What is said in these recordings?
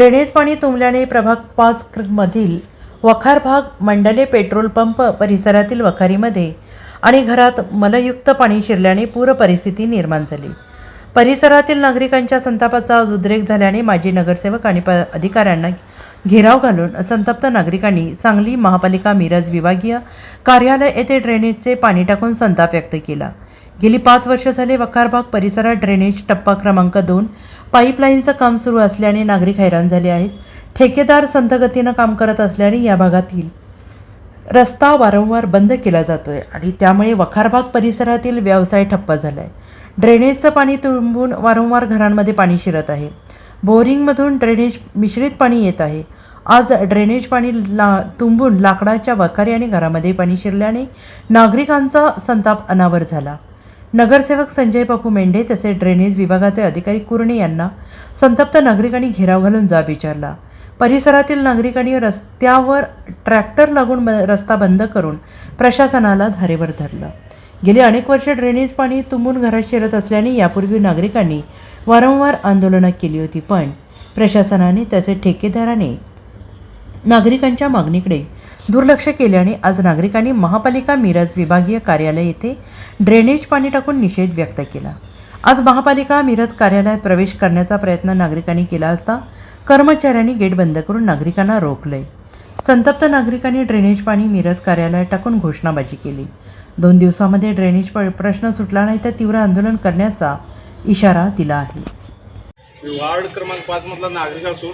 Drainage पाणी तुंबल्याने प्रभाग पाच मधील वखार भाग मंडले पेट्रोल पंप परिसरातील वखारीमध्ये आणि घरात मलयुक्त पाणी शिरल्याने पूर परिस्थिती निर्माण झाली. परिसरातील नागरिकांच्या संतापाचा आज उद्रेक झाल्याने माजी नगरसेवक आणि प अधिकाऱ्यांना घेराव घालून संतप्त नागरिकांनी सांगली महापालिका मिरज विभागीय कार्यालय येथे ड्रेनेजचे पाणी टाकून संताप व्यक्त केला. गेली पाच वर्ष झाले वखारबाग परिसरात ड्रेनेज टप्पा क्रमांक दोन पाईपलाईनचं काम सुरू असल्याने नागरिक हैराण झाले आहेत. ठेकेदार संथगतीनं काम करत असल्याने या भागातील रस्ता वारंवार बंद केला जातो आहे आणि त्यामुळे वखारबाग परिसरातील व्यवसाय ठप्प आहे ड्रेनेजचं पाणी तुंबून वारंवार घरांमध्ये पाणी शिरत आहे. बोरिंगमधून ड्रेनेज मिश्रित पाणी येत आहे. आज ड्रेनेज पाणी ला तुंबून लाकडाच्या वखारी आणि घरामध्ये पाणी शिरल्याने नागरिकांचा संताप अनावर झाला. नगरसेवक संजय बापू मेंढे तसेच ड्रेनेज विभागाचे अधिकारी कुर्णे यांना संतप्त नागरिकांनी घेराव घालून जाब विचारला. परिसरातील नागरिकांनी रस्त्यावर ट्रॅक्टर लागून रस्ता बंद करून प्रशासनाला धारेवर धरलं. गेली अनेक वर्ष ड्रेनेज पाणी तुंबून घरात शिरत असल्याने यापूर्वी नागरिकांनी वारंवार आंदोलनं केली होती पण प्रशासनाने त्याचे ठेकेदाराने नागरिकांच्या मागणीकडे दुर्लक्ष केल्याने आज नागरिकांनी महापालिका मिरज विभागीय कार्यालय येथे ड्रेनेज पाणी टाकून निषेध व्यक्त केला. आज महापालिका मिरज कार्यालयात प्रवेश करण्याचा प्रयत्न नागरिकांनी केला असता कर्मचाऱ्यांनी गेट बंद करून नागरिकांना रोखलंय संतप्त नागरिकांनी ड्रेनेज पाणी मिरज कार्यालयात टाकून घोषणाबाजी केली. दोन दिवसामध्ये ड्रेनेज प- प्रश्न सुटला नाही तर तीव्र आंदोलन करण्याचा इशारा दिला आहे. मी वार्ड क्रमांक पाचमधला नागरिक असून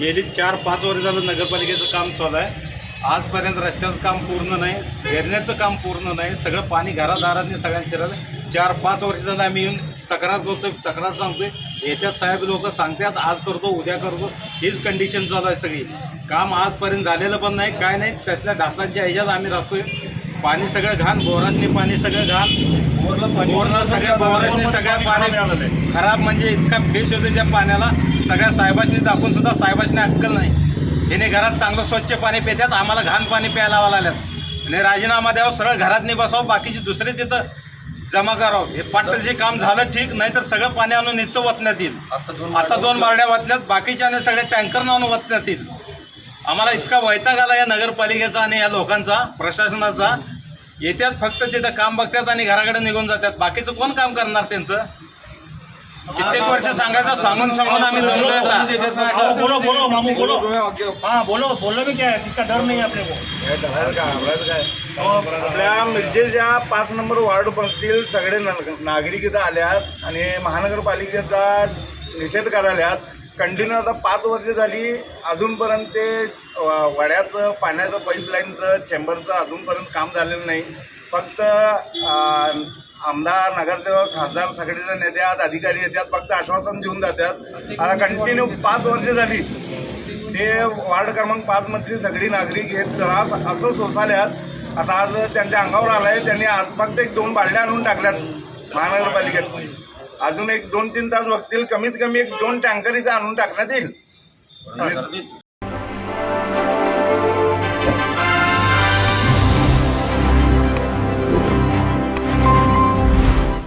गेली चार पाच वर्ष झालं नगरपालिकेचं काम चालू आहे. आजपर्यंत रस्त्याचं काम पूर्ण नाही घेरण्याचं काम पूर्ण नाही सगळं पाणी घरादारांनी सगळ्यांनी शिरलं. चार पाच वर्ष झालं आम्ही येऊन तक्रार करतो तक्रार सांगतोय. येत्यात साहेब लोक सांगतात आज करतो उद्या करतो. हीच कंडिशन चालू आहे सगळी. काम आजपर्यंत झालेलं पण नाही काय नाही तसल्या ढासांच्या ह्याच्यात आम्ही राहतोय. पाणी सगळं घाण बोरासनी पाणी सगळं घाण. बोरला सगळ्या बोरासनी सगळ्या पाणी मिळालं खराब म्हणजे इतका फेस होतो त्या पाण्याला. सगळ्या साहेबांनी दाखवून सुद्धा साहेबांनी अक्कल नाही. हिने घरात चांगलं स्वच्छ पाणी पितात आम्हाला घाण पाणी प्यायला लावा लागल्यात. आणि राजीनामा द्यावं सरळ घरात नाही बसावं बाकीचे दुसरे तिथं जमा करावं. हे पाटलाचे काम झालं ठीक नाही तर सगळं पाणी आणून इथं वतण्यात येईल. आता दोन बारड्या वतल्यात बाकीच्या सगळे टँकर आणून वतण्यात येईल. आम्हाला इतका वैताग आला या नगरपालिकेचा आणि या लोकांचा प्रशासनाचा. येत्यात फक्त तिथं काम बघतात आणि घराकडे निघून जातात. बाकीचं कोण काम करणार त्यांचं? कित्येक वर्ष सांगायचं सांगून सांगून आम्ही आता. हाँ, बोलो बोलो मामू बोलो. हाँ बोलो बोलो भी क्या है किसका डर नहीं है अपने को आपल्या मिरजेच्या पाच नंबर वार्ड मधील सगळे ना- नागरिक इथं आल्यात आणि महानगरपालिकेचा निषेध करायल्यात. कंटिन्यू आता पाच वर्ष झाली अजूनपर्यंत ते व- वड्याचं पाण्याचं पाईपलाईनचं चेंबरचं अजूनपर्यंत काम झालेलं नाही. फक्त अं, आमदार नगरसेवक खासदार सगळेजण येतात अधिकारी येतात फक्त आश्वासन देऊन जातात. आता कंटिन्यू पाच वर्ष झाली. ते वार्ड क्रमांक पाच मधली सगळी नागरिक हे त्रास असं सोसाल्यात आता आज त्यांच्या अंगावर आलाय त्यांनी आज फक्त एक दोन बालड्या आणून टाकल्यात महानगरपालिकेत. अजून एक दोन तीन तास बघतील कमीत कमी एक दोन टँकर इथे आणून टाकण्यात येईल.